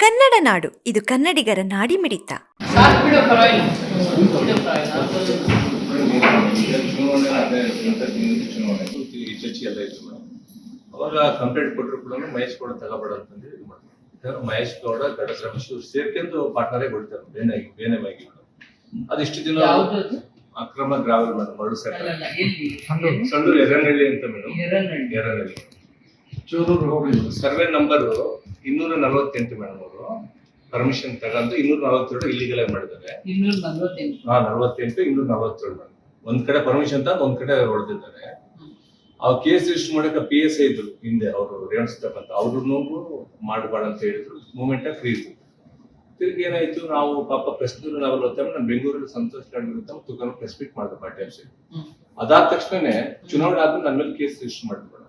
ಕನ್ನಡ ನಾಡು ಇದು ಕನ್ನಡಿಗರ ನಾಡಿ ಮಿಡಿತ ಇತ್ತು ಮೇಡಮ್ ಅವಾಗ ಕಂಪ್ಲೇಂಟ್ ಕೊಟ್ಟರು ಕೂಡ ಮಹೇಶ್ ಗೌಡ ತಗೋಬೇಡ ಅಂತಂದು ಇದು ಮಾಡ್ತಾರೆ. ಮಹೇಶ್ ಗೌಡ ಗಡಸ್ ರಮೇಶ್ ಇವ್ರು ಸೇರ್ಕೊಂಡು ಪಾರ್ಟ್ನರೇ ಕೊಡ್ತಾರೆ ಬೇನಾಗಿ ಬೇನೆಮಾಗಿ ಅದಿಷ್ಟು ದಿನ? ಅಕ್ರಮ ಗ್ರಾವಲ್ ಮೇಡಮ್ ಮರಳು ಸಣ್ಣ ಎರ್ರನಹಳ್ಳಿ ಅಂತ ಮೇಡಮ್. ಎರ್ರನಹಳ್ಳಿ. ಚೂರೂರು ಹೋಗ್ಲಿ ಸರ್ವೆ ನಂಬರ್ ಇನ್ನೂರ ನಲವತ್ತೆಂಟು ಮೇಡಮ್ ಅವರು. ಪರ್ಮಿಷನ್ ತಗೊಂಡು ಇನ್ನೂರ ನಲವತ್ತೆರಡು ಇಲ್ಲಿಗೆಲ್ಲ ಮಾಡಿದ್ದಾರೆ. ಇನ್ನೂರ ನಲ್ವತ್ತೆಂಟು ಹಾ ನಲವತ್ತೆಂಟು ಇನ್ನೂರ ನಲವತ್ತೇಳು ಮೇಡಮ್ ಒಂದ್ ಕಡೆ ಪರ್ಮಿಷನ್ ತಂದು ಒಂದ್ ಕಡೆ ಹೊಡೆದಿದ್ದಾರೆ. ಆ ಕೇಸ್ ರಿಜಿಸ್ಟರ್ ಮಾಡಕ್ಕೆ ಪಿ ಎಸ್ ಐ ಇದ್ರು ಹಿಂದೆ ಅವರು ರೇವಣಸಿದ್ದಪ್ಪ ಅಂತ ನೋವು ಮಾಡಬಾರ್ದು ಅಂತ ಹೇಳಿದ್ರು. ಮೂಮೆಂಟ್ ಫ್ರೀ ಇತ್ತು ತಿರ್ಗಿ ಏನಾಯ್ತು ನಾವು ಪಾಪ ಪ್ರೆಸ್ ನಾವೆಲ್ಲ ಓದ್ತಾ ನಾನು ಬೆಂಗಳೂರಲ್ಲಿ ಸಂತೋಷ್ ಲಾಡ್ಗಿಂತ ತುಕಾನು ಪ್ರೆಸ್ ಮೀಟ್ ಮಾಡಿದೆ ಪಾರ್ಟಿ ಅದಾದ ತಕ್ಷಣನೇ ಚುನಾವಣೆ ಆದ್ಮೇಲೆ ನನ್ನ ಮೇಲೆ ಕೇಸ್ ರಿಜಿಸ್ಟರ್ ಮಾಡಿದ್ರು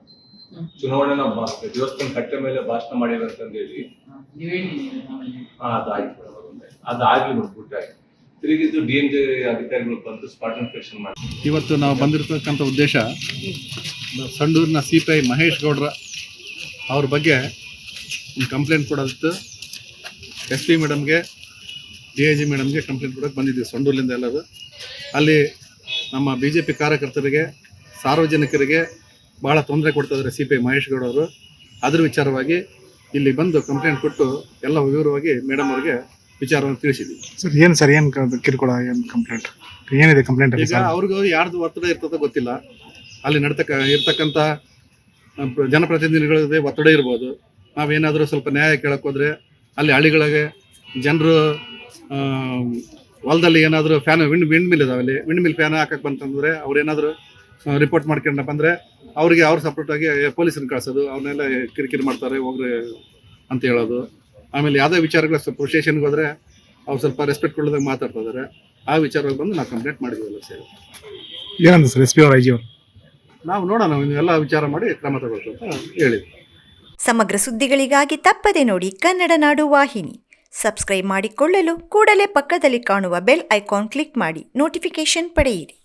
ಮೇಡಮ್ ಹ್ಮ್. ಚುನಾವಣೆ ನಾವು ದೇವಸ್ಥಾನ ಕಟ್ಟೆ ಮೇಲೆ ಭಾಷಣ ಮಾಡಿದ್ರು ಅಂತಂದೇಳಿ ಅದಾಗಿ ಅದಾಯ್ತು ಅದಾಗ್ಲಿ ಬಿಟ್ಬಿಟ್ರೆ ತಿರುಗಿದ್ದು ಡಿ ಎಂ ಜೆ ಅಧಿಕಾರಿಗಳು ಬಂದು ಸ್ಪಾಟ್ ಇನ್ಸ್ಪೆಕ್ಷನ್ ಮಾಡಿ. ಇವತ್ತು ನಾವು ಬಂದಿರತಕ್ಕಂಥ ಉದ್ದೇಶ ಸಂಡೂರಿನ ಸಿ ಪಿ ಐ ಮಹೇಶ್ ಗೌಡ್ರ ಅವ್ರ ಬಗ್ಗೆ ಒಂದು ಕಂಪ್ಲೇಂಟ್ ಕೊಡೋದಿತ್ತು. ಎಸ್ ಪಿ ಮೇಡಮ್ಗೆ ಡಿ ಐ ಜಿ ಮೇಡಮ್ಗೆ ಕಂಪ್ಲೇಂಟ್ ಕೊಡೋಕೆ ಬಂದಿದ್ದೀವಿ ಸಂಡೂರಿಂದ ಎಲ್ಲರೂ. ಅಲ್ಲಿ ನಮ್ಮ ಬಿ ಜೆ ಪಿ ಕಾರ್ಯಕರ್ತರಿಗೆ ಸಾರ್ವಜನಿಕರಿಗೆ ಭಾಳ ತೊಂದರೆ ಕೊಡ್ತಾಯಿದ್ದಾರೆ C P I Mahesh Gowda ಅವರು ಅದ್ರ ವಿಚಾರವಾಗಿ ಇಲ್ಲಿ ಬಂದು ಕಂಪ್ಲೇಂಟ್ ಕೊಟ್ಟು ಎಲ್ಲ ವಿವರವಾಗಿ ಮೇಡಮ್ ಅವರಿಗೆ ವಿಚಾರವನ್ನು ತಿಳಿಸಿದ್ವಿ. ಸರ್ ಏನು ಸರ್ ಏನು ಕಿರುಕುಳ ಏನು ಕಂಪ್ಲೇಂಟ್ ಏನಿದೆ ಕಂಪ್ಲೇಂಟ್ ಈಗ ಅವ್ರಿಗೆ ಯಾರ್ದು ಒತ್ತಡ ಇರ್ತದೋ ಗೊತ್ತಿಲ್ಲ. ಅಲ್ಲಿ ನಡ್ತಕ್ಕ ಇರ್ತಕ್ಕಂಥ ಜನಪ್ರತಿನಿಧಿಗಳದೇ ಒತ್ತಡ ಇರ್ಬೋದು. ನಾವೇನಾದರೂ ಸ್ವಲ್ಪ ನ್ಯಾಯ ಕೇಳೋಕ್ಕೋದ್ರೆ ಅಲ್ಲಿ ಹಳ್ಳಿಗಳಿಗೆ ಜನರು ಹೊಲದಲ್ಲಿ ಏನಾದರೂ ಫ್ಯಾನ್ ವಿಂಡ್ ವಿಂಡ್ ಮಿಲ್ ಇದಾವೆ ಅಲ್ಲಿ ವಿಂಡ್ ಮಿಲ್ ಫ್ಯಾನ್ ಹಾಕಕ್ಕೆ ಬಂತಂದರೆ ಅವ್ರು ಏನಾದರೂ ರಿಪೋರ್ಟ್ ಮಾಡ್ಕೊಂಡಪ್ಪ ಅಂದ್ರೆ ಅವ್ರಿಗೆ ಅವ್ರು ಸಪ್ರೇಟಾಗಿ ಪೊಲೀಸನ್ನು ಕಳ್ಸೋದು ಅವನ್ನೆಲ್ಲ ಕಿರಿಕಿರಿ ಮಾಡ್ತಾರೆ ಹೋಗ್ರಿ ಅಂತ ಹೇಳೋದು. ಆಮೇಲೆ ಯಾವುದೇ ವಿಚಾರಗಳು ಸ್ವಲ್ಪ ಸ್ಟೇಷನ್ಗೆ ಹೋದ್ರೆ ಅವ್ರು ಸ್ವಲ್ಪ ರೆಸ್ಪೆಕ್ಟ್ ಕೊಡೋದಾಗ ಮಾತಾಡ್ತಾ ಇದಾರೆ. ಆ ವಿಚಾರವಾಗಿ ಬಂದು ನಾವು ಕಂಪ್ಲೇಂಟ್ ಮಾಡಿದ್ವಲ್ಲ ಸರ್. ಏನಂತ ಸರ್ ಎಸ್ ಪಿ ಅವ್ರ ಐ ಜಿ ಅವರು? ನಾವು ನೋಡೋಣ ಎಲ್ಲ ವಿಚಾರ ಮಾಡಿ ಕ್ರಮ ತಗೊಳ್ತು ಅಂತ ಹೇಳಿದ್ವಿ. ಸಮಗ್ರ ಸುದ್ದಿಗಳಿಗಾಗಿ ತಪ್ಪದೆ ನೋಡಿ ಕನ್ನಡ ನಾಡು ವಾಹಿನಿ. ಸಬ್ಸ್ಕ್ರೈಬ್ ಮಾಡಿಕೊಳ್ಳಲು ಕೂಡಲೇ ಪಕ್ಕದಲ್ಲಿ ಕಾಣುವ ಬೆಲ್ ಐಕಾನ್ ಕ್ಲಿಕ್ ಮಾಡಿ ನೋಟಿಫಿಕೇಶನ್ ಪಡೆಯಿರಿ.